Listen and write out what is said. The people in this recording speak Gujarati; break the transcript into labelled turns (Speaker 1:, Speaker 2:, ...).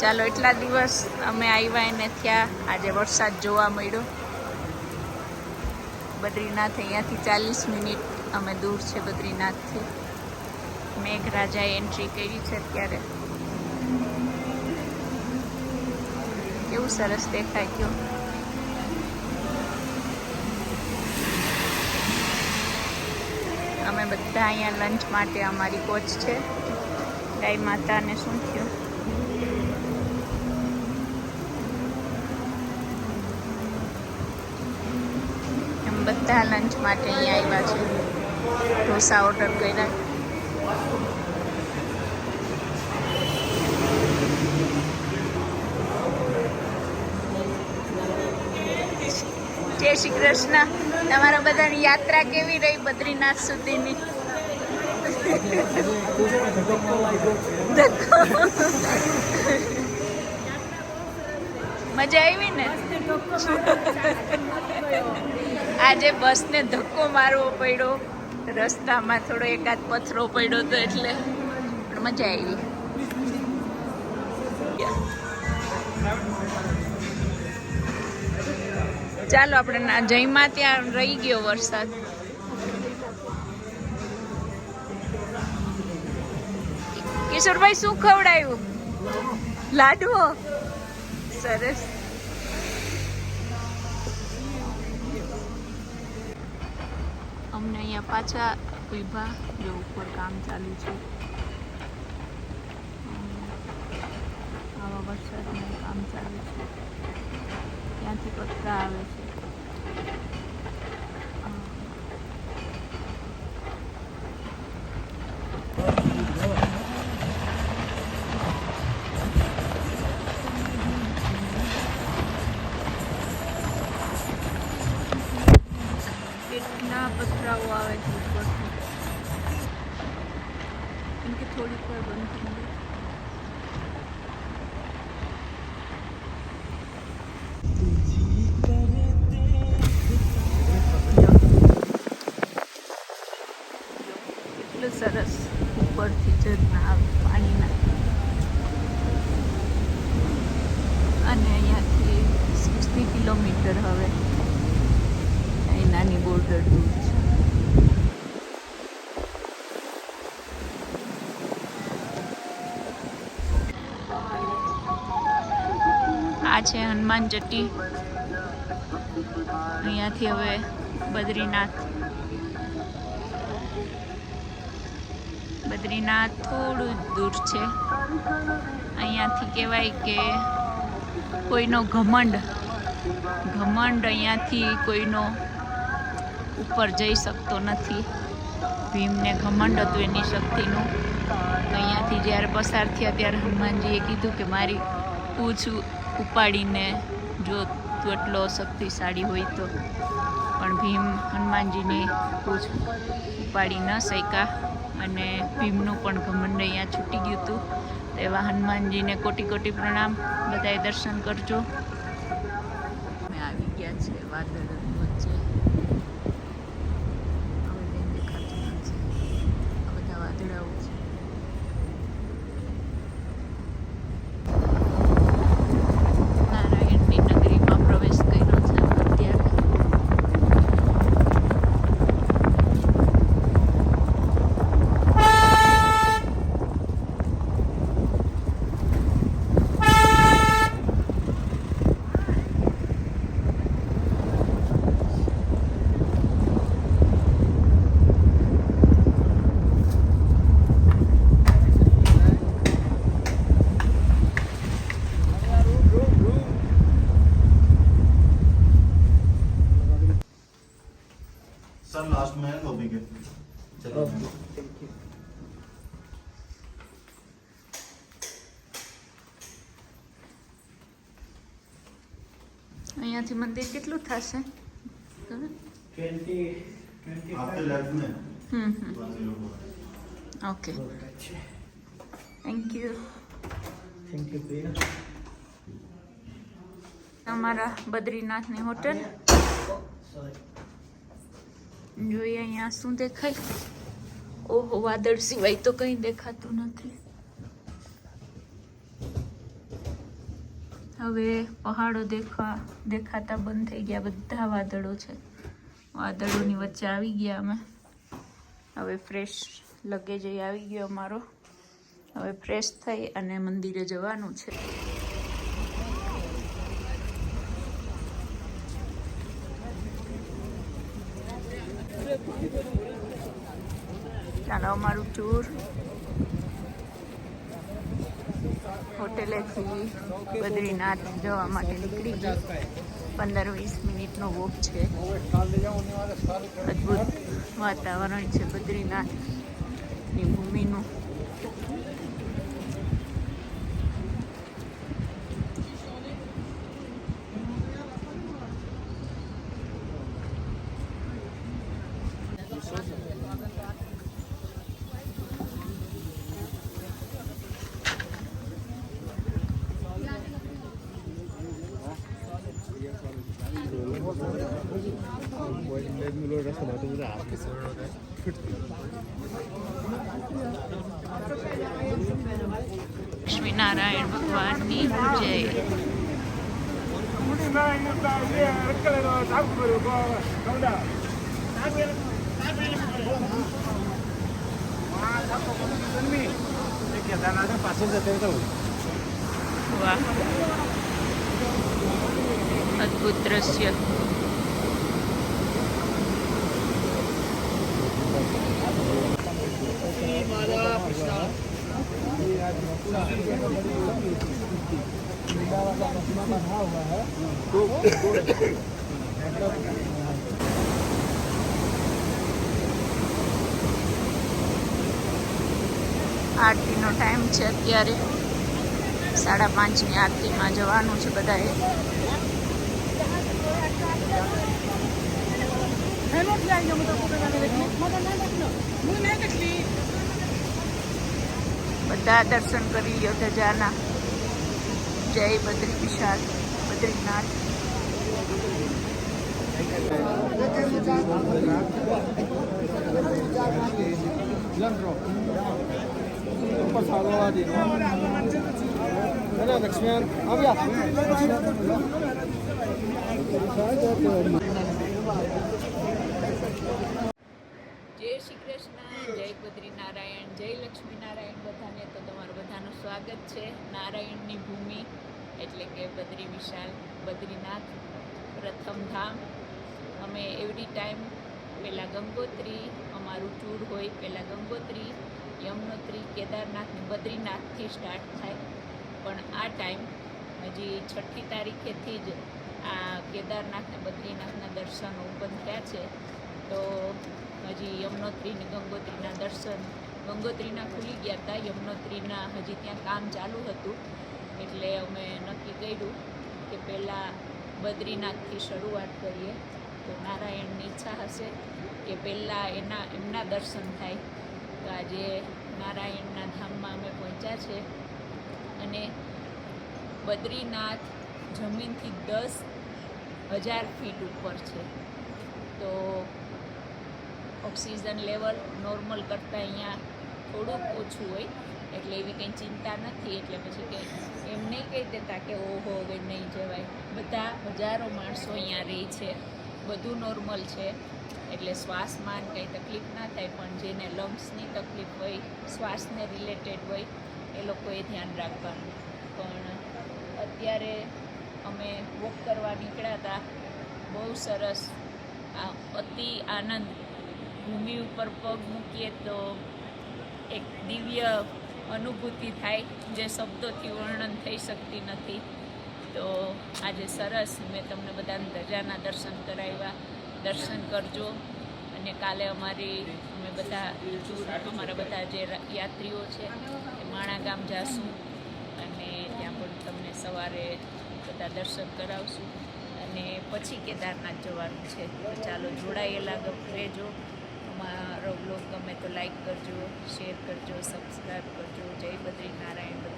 Speaker 1: ચાલો, એટલા દિવસ અમે આવ્યા એને થયા. આજે વરસાદ જોવા મળ્યો. બદ્રીનાથ અહીંયાથી ચાલીસ મિનિટ અમે દૂર છે બદ્રીનાથથી. મેઘરાજાએ એન્ટ્રી કરી છે અત્યારે. કેવું સરસ દેખાય ગયો. અમે બધા અહીંયા લંચ માટે અમારી કોચ છે. ગાય માતાને શું થયું એમ બધા લંચ માટે અહીંયા આવ્યા છે. ઢોસા ઓર્ડર કર્યા. જય શ્રી કૃષ્ણ. તમારા બધાની યાત્રા કેવી રહી બદ્રીનાથ સુધીની. મજા આવી ને? આજે બસને ધક્કો મારવો પડ્યો. રસ્તામાં થોડો એકાદ પથરો પડ્યો તો એટલે પણ મજા આવી. ચાલો આપણે ના જઈમાં ત્યાં રહી ગયો વરસાદ. કિશોરભાઈ શું ખવડાયું? લાડવો. સરસ. અમને અહીંયા પાછા ઊભા જો ઉપર કામ ચાલુ છે. આવા વરસાદનું કામ ચાલુ છે. ત્યાંથી પતરા આવે છે. કેટલા પથરાઓ આવે છે ઉપરથી. કેમ કે થોડીક વાર બંધ થઈ ગઈ. સરસ ઉપરથી ઝરના આવે, પાણીના. અને અહીંયાથી સિક્સટી કિલોમીટર હવે. અહીં નાની બોર્ડર દૂર છે. આ છે હનુમાન જટ્ટી અહીંયાથી હવે બદ્રીનાથ. બદ્રીનાથ થોડું દૂર છે. અહીંયાથી કહેવાય કે કોઈનો ઘમંડ. ઘમંડ અહીંયાથી કોઈનો ઉપર જઈ શકતો નથી. ભીમને ઘમંડ હતું એની શક્તિનું. તો અહીંયાથી જ્યારે પસાર થયા ત્યારે હનુમાનજીએ કીધું કે મારી પૂછ ઉપાડીને જો તું એટલો શક્તિશાળી હોય તો. પણ ભીમ હનુમાનજીની પૂછ ઉપાડી ન શક્યા અને ભીમનું પણ ઘમંડ અહીંયા છૂટી ગયું હતું. તો એવા હનુમાનજીને કોટી કોટી પ્રણામ. બધાએ દર્શન કરજો. અમે આવી ગયા છે વાદળ અહીંયાથી મંદિર કેટલું થશે okay thank you
Speaker 2: thank you
Speaker 1: અમારા બદ્રીનાથની હોટલ જોઈએ અહીંયા શું દેખાય ઓહો વાદળ સિવાય તો કંઈ દેખાતું નથી હવે પહાડો દેખવા દેખાતા બંધ થઈ ગયા. બધા વાદળો છે. વાદળોની વચ્ચે આવી ગયા અમે. હવે ફ્રેશ લગેજ આવી ગયો અમારો. હવે ફ્રેશ થઈ અને મંદિરે જવાનું છે. ચાલો અમારું ટૂર હોટેલેથી બદ્રીનાથ જવા માટે નીકળી ગઈ. પંદર વીસ મિનિટનો વોક છે. અદ્ભુત વાતાવરણ છે બદ્રીનાથની ભૂમિનું. લક્ષ્મીનારાયણ ભગવાનની જય વાહ અદ્ભુત દ્રશ્ય આરતીનો ટાઈમ છે અત્યારે. સાડા પાંચની આરતીમાં જવાનું છે બધાએ. બધા દર્શન કરી લ્યો ધજાના. જય બદ્રી વિશાલ બદ્રીનાથ. જય શ્રી કૃષ્ણ. બદ્રીનારાયણ જય લક્ષ્મીનારાયણ બધાને, તો તમારું બધાનું સ્વાગત છે. નારાયણની ભૂમિ એટલે કે બદ્રી વિશાલ, બદ્રીનાથ, પ્રથમ ધામ. અમે એવરી ટાઈમ પહેલાં ગંગોત્રી, અમારું ટૂર હોય પહેલાં ગંગોત્રી, યમનોત્રી, કેદારનાથ બદ્રીનાથથી સ્ટાર્ટ થાય. પણ આ ટાઈમ હજી છઠ્ઠી તારીખેથી જ આ કેદારનાથ ને બદ્રીનાથના દર્શનો ઓપન થયા છે. તો હજી યમનોત્રીને ગંગોત્રીના દર્શન, ગંગોત્રીના ખુલી ગયા હતા. યમનોત્રીના હજી ત્યાં કામ ચાલુ હતું. એટલે અમે નક્કી કર્યું કે પહેલાં બદ્રીનાથથી શરૂઆત કરીએ. તો નારાયણની ઈચ્છા હશે કે પહેલાં એના, એમના દર્શન થાય. તો આજે નારાયણના ધામમાં અમે પહોંચ્યા છે. અને બદ્રીનાથ જમીનથી દસ હજાર ફીટ ઉપર છે. તો ઓક્સિજન લેવલ નોર્મલ કરતાં અહીંયા થોડુંક ઓછું હોય, એટલે એવી કંઈ ચિંતા નથી, એટલે પછી કે એમ નહીં કહી દેતા કે ઓહો, હવે નહીં જવાય. બધા હજારો માણસો અહીંયા રહે છે, બધું નોર્મલ છે, એટલે શ્વાસમાં કંઈ તકલીફ ના થાય, પણ જેને લંગ્સની તકલીફ હોય, શ્વાસને રિલેટેડ હોય, એ લોકોએ ધ્યાન રાખવાનું. પણ અત્યારે અમે વોક કરવા નીકળ્યા હતા, બહુ સરસ અતિ આનંદ ભૂમિ ઉપર પગ મૂકીએ તો એક દિવ્ય અનુભૂતિ થાય, જે શબ્દોથી વર્ણન થઈ શકતી નથી. તો આજે સરસ મેં તમને બધાને ધજાના દર્શન કરાવ્યા. દર્શન કરજો. અને કાલે અમારી, અમે બધા ટૂર અમારા બધા જે યાત્રીઓ છે, એ માણા ગામ જાશું. અને ત્યાં પણ તમને સવારે બધા દર્શન કરાવશું. અને પછી કેદારનાથ જવાનું છે. ચાલો જોડાયેલા રહેજો. અમારો બ્લોગ ગમે તો લાઈક કરજો શેર કરજો સબસ્ક્રાઈબ કરજો. જય બદ્રી નારાયણ બધા